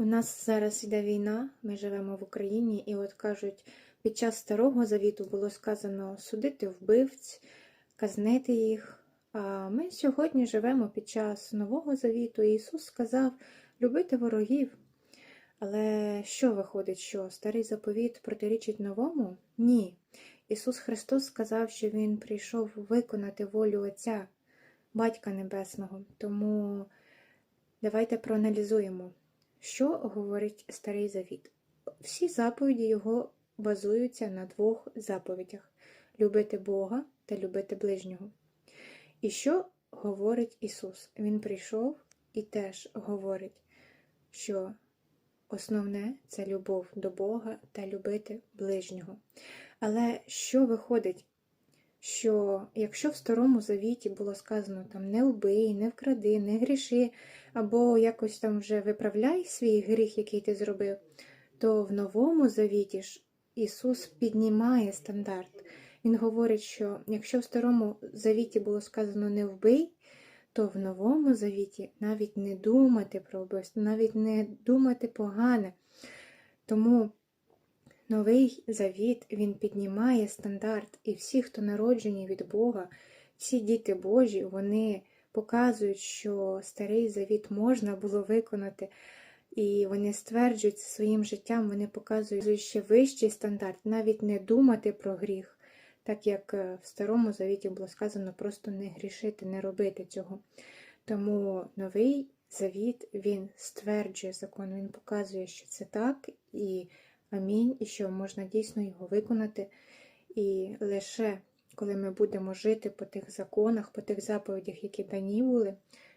У нас зараз йде війна, ми живемо в Україні, і от кажуть, під час старого завіту було сказано судити вбивць, казнити їх. А ми сьогодні живемо під час нового завіту. і Ісус сказав любити ворогів. Але що виходить, що старий заповіт протирічить новому? Ні. Ісус Христос сказав, що Він прийшов виконати волю Отця, Батька Небесного. Тому давайте проаналізуємо, що говорить Старий Завіт. Всі заповіді його базуються на двох заповідях: любити Бога та любити ближнього. І що говорить Ісус? Він прийшов і теж говорить, що основне це любов до Бога та любити ближнього. Але що виходить? Що якщо в Старому Завіті було сказано там не вбий, не вкради, не гріши, або якось там вже виправляй свій гріх, який ти зробив, то в Новому Завіті ж Ісус піднімає стандарт. Він говорить, що якщо в Старому Завіті було сказано не вбий, то в Новому Завіті навіть не думати про вбивство, навіть не думати погане. Тому Новий Завіт він піднімає стандарт, і всі, хто народжені від Бога, всі діти Божі, вони показують, що старий завіт можна було виконати, і вони стверджують своїм життям, вони показують ще вищий стандарт, навіть не думати про гріх, так як е, в старому завіті було сказано просто не грішити, не робити цього. Тому новий завіт він стверджує закон, він показує, що це так, і амінь, і що можна дійсно його виконати. І лише коли ми будемо жити по тих законах, по тих заповідях, які дані були,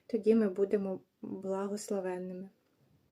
тоді ми будемо благословенними.